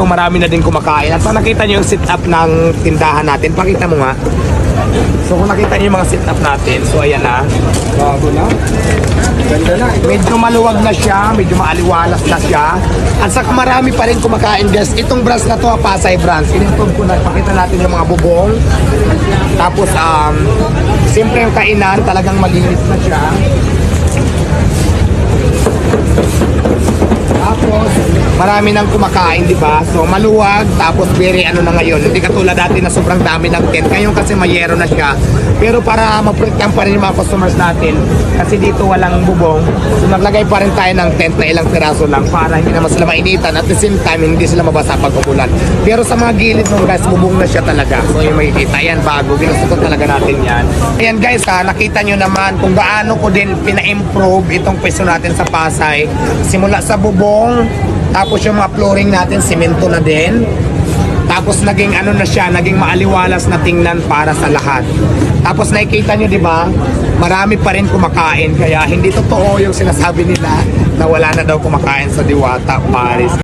dito, marami na din kumakain. At kung nakita nyo yung sit-up ng tindahan natin, pakita mo nga. So kung nakita nyo yung mga sit-up natin, so ayan na. Bago na. Ganda na. Medyo maluwag na siya, medyo maaliwalas na siya. At saka marami pa rin kumakain guys. Itong branch na to, ah, Pasay branch. In-improve ko na, pakita natin yung mga bubong. Tapos, um, simple yung kainan, talagang malinis na siya. Tapos, marami nang kumakain, di ba? So, maluwag, tapos very ano na ngayon. Hindi katulad dati na sobrang dami ng tent. Ngayon kasi mayero na siya. Pero para ma-protect pa rin yung mga customers natin, kasi dito walang bubong, so naglagay pa rin tayo ng tent na ilang piraso lang para hindi naman sila mainitan. At the same time, hindi sila mabasa pag umulan. Pero sa mga gilid ng guys, bubong na siya talaga. So, yung makikita, yan bago. Ginusto talaga natin yan. Ayan guys, ha, nakita nyo naman kung gaano ko din pina-improve itong pwesto natin sa Pasay. Simula sa bubong, tapos yung mga flooring natin, simento na din. Tapos naging ano na siya, naging maaliwalas na tingnan para sa lahat. Tapos nakikita nyo, di ba? Marami pa rin kumakain. Kaya hindi totoo yung sinasabi nila na wala na daw kumakain sa Diwata, Paris.